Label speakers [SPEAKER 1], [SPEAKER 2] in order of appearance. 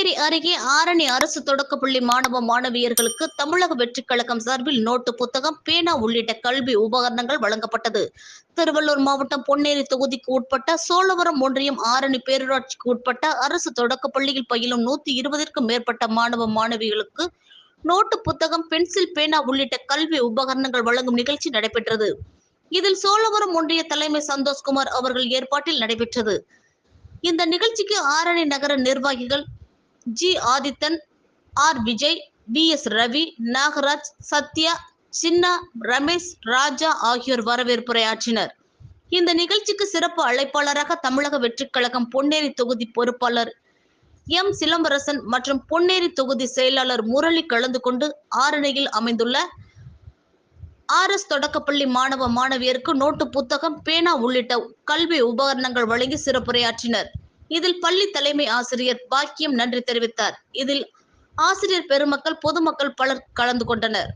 [SPEAKER 1] பொன்னேரி அருகே ஆரணி அரசு தொடக்கப்பள்ளி மாணவ மாணவியர்களுக்கு தமிழக வெற்றிக் கழகம் சார்பில் நோட்டு புத்தகம் பேனா உள்ளிட்ட கல்வி உபகரணங்கள் வழங்கப்பட்டது. திருவள்ளூர் மாவட்டம் பொன்னேரி தொகுதிக்கு உட்பட்ட சோழவரம் ஒன்றியம் ஆரணி பேரூராட்சிக்கு உட்பட்ட அரசு தொடக்கப்பள்ளியில் பயிலும் நூத்தி இருபதிற்கும் மேற்பட்ட மாணவ மாணவிகளுக்கு நோட்டு புத்தகம் பென்சில் பேனா உள்ளிட்ட கல்வி உபகரணங்கள் வழங்கும் நிகழ்ச்சி நடைபெற்றது. இதில் சோழவரம் ஒன்றிய தலைமை சந்தோஷ்குமார் அவர்கள் ஏற்பாட்டில் நடைபெற்றது. இந்த நிகழ்ச்சிக்கு ஆரணி நகர நிர்வாகிகள் G Adithan R Vijay V S Ravi Nagaraj Sathya Chinna Ramesh Raja ஆகியோர் வரவேற்புரையாற்றினர். இந்த நிகழ்ச்சிக்கு சிறப்பு அழைப்பாளராக தமிழக வெற்றிக் கழகம் பொன்னேரி தொகுதி பொறுப்பாளர் எம் சிலம்பரசன் மற்றும் பொன்னேரி தொகுதி செயலாளர் முரளி கலந்து கொண்டு ஆரணியில் அமைந்துள்ள ஆர் எஸ் தொடக்கப்பள்ளி மாணவ மாணவியருக்கு நோட்டு புத்தகம் பேனா உள்ளிட்ட கல்வி உபகரணங்கள் வழங்கி சிறப்புரையாற்றினர். இதில் பள்ளி தலைமை ஆசிரியர் பாக்கியம் நன்றி தெரிவித்தார். இதில் ஆசிரியர் பெருமக்கள் பொதுமக்கள் பலர் கலந்து கொண்டனர்.